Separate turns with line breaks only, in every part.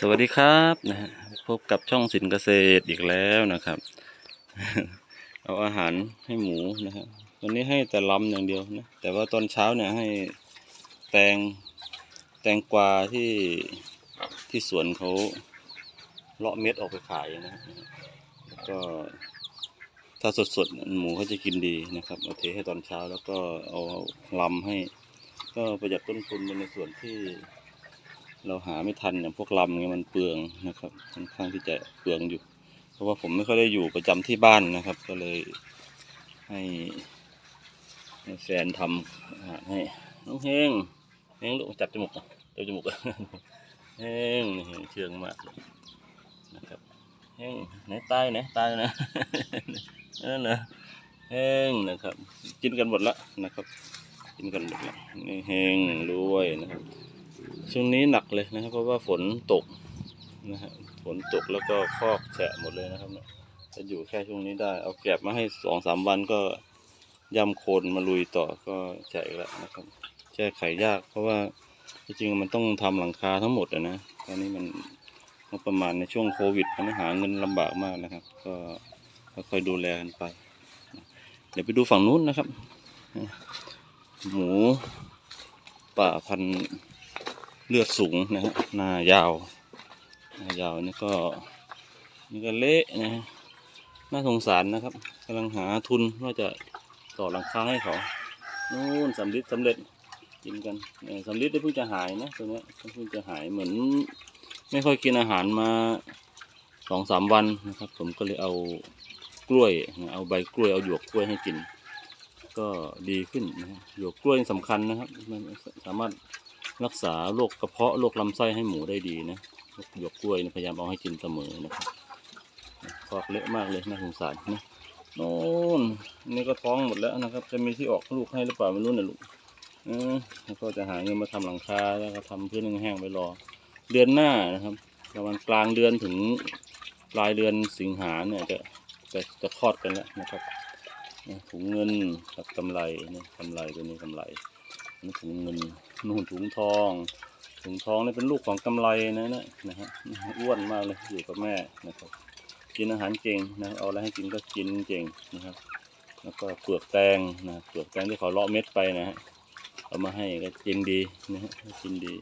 สวัสดีครับนะฮะพบกับช่องสินเกษตรอีกแล้วนะครับ เอาอาหารให้หมูนะครับวันนี้ให้แต่ลำอย่างเดียวนะแต่ว่าตอนเช้าเนี่ยให้แตงแตงกวาที่ที่สวนเขาเลาะเม็ดออกไปขายนะแล้วก็ถ้าสดๆหมูเขาจะกินดีนะครับเอาเทให้ตอนเช้าแล้วก็เอาลำให้ ก็ประหยัดต้นทุนไปในส่วนที่ เราหาไม่ทันอย่างพวกลำเนี่ยมันเปลืองนะครับค่อนข้างที่จะเปลืองอยู่ เพราะว่าผมไม่ค่อยได้อยู่ประจำที่บ้านนะครับ ก็เลยให้แฟนทำอาหารให้น้องเฮงเฮงลูกจับจมูกจับจมูกอะเฮงเชื่องมากนะครับเฮงไหนตายไหนตายนะนั่นนะเฮงนะครับ กินกันหมดละนะครับ กินกันหมดละนี่เฮงรวยนะครับ ช่วงนี้หนักเลยนะครับ เพราะว่าฝนตกนะฮะฝนตกแล้วก็คอกแฉะหมดเลยนะครับเนี่ยจะอยู่แค่ช่วงนี้ได้ เอาแกบมาให้สองสามวันก็ย่ำโคลนมาลุยต่อก็แฉะอีกแล้วนะครับแก้ไขยาก เพราะว่าจริงๆมันต้องทำหลังคาทั้งหมดนะตอนนี้มันงบประมาณในช่วงโควิดมันหาเงินลำบากมากนะครับ ก็ค่อยดูแลกันไป เดี๋ยวไปดูฝั่งนู้นนะครับ หมูป่าพันธุ์ เลือดสูงนะฮะหน้ายาวหน้ายาวนี่ก็นี่ก็เละนะฮะน่าสงสารนะครับกำลังหาทุนว่าจะต่อหลังคาให้เขานู่นสำลิดสำเร็จกินกันสำลิดได้เพิ่งจะหายนะตัวนี้เพิ่งจะหายเหมือน ไม่ค่อยกินอาหารมาสองสามวันนะครับ ผมก็เลยเอากล้วยเอาใบกล้วยเอาหยวกกล้วยให้กิน ก็ดีขึ้นนะฮะหยวกกล้วยสำคัญนะครับ มันสามารถ รักษาโรคกระเพาะโรคลำไส้ให้หมูได้ดีนะหยวกกล้วยนี่ยพยายามเอาให้กินเสมอนะครับคอกเละมากเลยน่าสงสารนะโน่นนี่ก็ท้องหมดแล้วนะครับ จะมีที่ออกลูกให้หรือเปล่าไม่รู้นะลูกเอแล้วก็จะหาเงินมาทำหลังคาแล้วก็ทำพื้นแห้งๆไวรอ เดือนหน้านะครับประมาณกลางเดือนถึงปลายเดือนสิงหาเนี่ยจะจะจะคลอดกันแล้วนะครับถุงเงินกับกำไรเนี่ยกำไรตัวนี้กำไร ถุงเงินนู่นถุงทอง ถุงทองนี่เป็นลูกของกำไรนะนะนะฮะอ้วนมากเลยอยู่กับแม่นะครับ กินอาหารเก่งนะเอาอะไรให้กินก็กินเก่งนะครับ แล้วก็เปลือกแตงนะเปลือกแตงที่เขาเลาะเม็ดไปนะฮะเอามาให้ก็กินดีนะฮะกินดี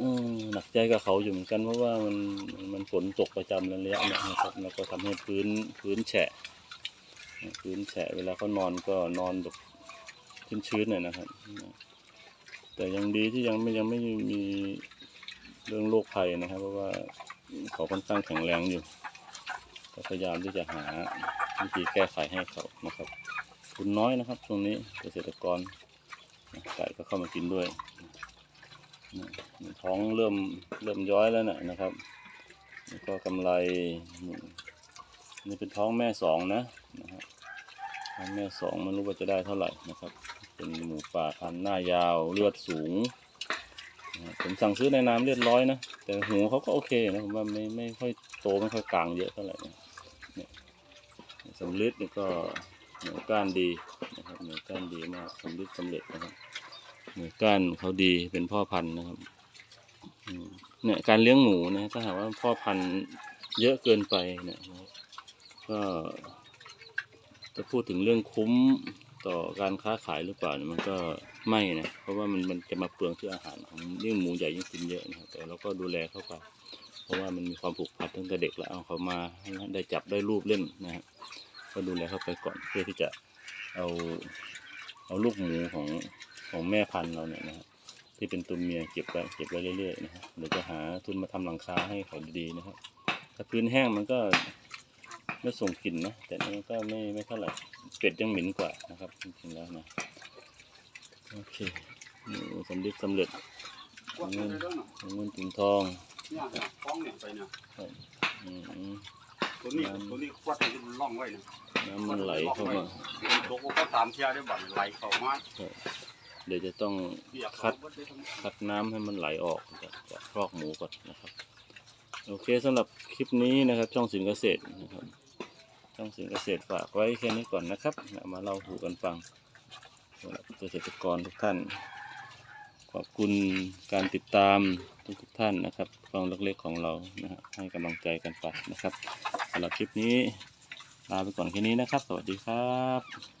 อืมหนักใจกับเขาอยู่เหมือนกันเพราะว่ามันมันฝนตกประจำระยะเนี่ยนะครับแล้วก็ทำให้พื้นพื้นแฉะพื้นแฉะเวลาเขานอนก็นอนแบบ ชื้นๆหน่อยนะครับ แต่ยังดีที่ยังไม่ยังไม่มีเรื่องโรคภัยนะครับ เพราะว่าเขาค่อนข้างแข็งแรงอยู่ ก็พยายามที่จะหาวิธีแก้ไขให้เขานะครับทุนน้อยนะครับช่วงนี้เกษตรกรไก่ก็เข้ามากินด้วย ท้องเริ่มเริ่มย้อยแล้วนะนะครับแล้วก็กำไร นี่เป็นท้องแม่สองนะนะครับ แม่สองไม่รู้ว่าจะได้เท่าไหร่นะครับ เป็นหมูป่าพันหน้ายาวเลือดสูงผมสั่งซื้อในน้ำเลือดร้อยนะ แต่หูเขาก็โอเคนะผมว่าไม่ไม่ค่อยโตไม่ค่อยกลางเยอะเท่าไหร่นะเนี่ยสำลิดนี่ก็เหนือก้านดีนะครับเหนือก้านดีมากสำลิดสำเร็จนะครับเหนือก้านเขาดีเป็นพ่อพันธุ์นะครับเนี่ยการเลี้ยงหมูนะถ้าหากว่าพ่อพันธุ์เยอะเกินไปเนี่ยก็ จะพูดถึงเรื่องคุ้มต่อการค้าขายหรือเปล่าเนี่ยมันก็ไม่นะเพราะว่ามันมันจะมาเปลืองที่อาหารของเรื่องหมูใหญ่ยิ่งกินเยอะนะครับแต่เราก็ดูแลเข้าไป เพราะว่ามันมีความผูกพันตั้งแต่เด็กแล้วเอาเขามาให้ได้จับได้รูปเล่นนะฮะก็ดูแลเข้าไปก่อนเพื่อที่จะเอาเอาลูกหมูของของแม่พันธุ์เราเนี่ยนะครับที่เป็นตัวเมียเก็บไว้เก็บไว้เรื่อยๆนะครับเดี๋ยวจะหาทุนมาทำหลังคาให้เขาดีๆนะครับถ้าพื้นแห้งมันก็ ไม่ส่งกลิ่นนะแต่นี่ก็ไม่ไม่เท่าไหร่เป็ดยังเหม็นกว่านะครับจริงๆแล้วนะโอเคหมูสำเร็จสำเร็จ
กวาดไปเลยเด้อเนาะ
เงินถุงทอง
เนี่ยฟ้องเนี่ยไปเนี่ย
อืม
ตัวนี้ตัวนี้กวาดให้มันล่องไว้นะ
น้ำมันไหลเข้ามา
ตกก็ตามเที่ยได้บ่ไหลเข้ามา
เดี๋ยวจะต้อง
เบีย
คัด
เขาได้ทั้ง
คัดน้ำให้มันไหลออกจากจากครอกหมูก่อนนะครับ โอเคสำหรับคลิปนี้นะครับ ช่องสินเกษตรนะครับ ช่องสินเกษตรฝากไว้แค่นี้ก่อนนะครับเอามาเล่าสู่กันฟังสำหรับเกษตรกรทุกท่าน ขอบคุณการติดตามทุกๆท่านนะครับกองเล็กๆของเรานะฮะให้กำลังใจกันไปนะครับสำหรับคลิปนี้ลาไปก่อนแค่นี้นะครับ สวัสดีครับ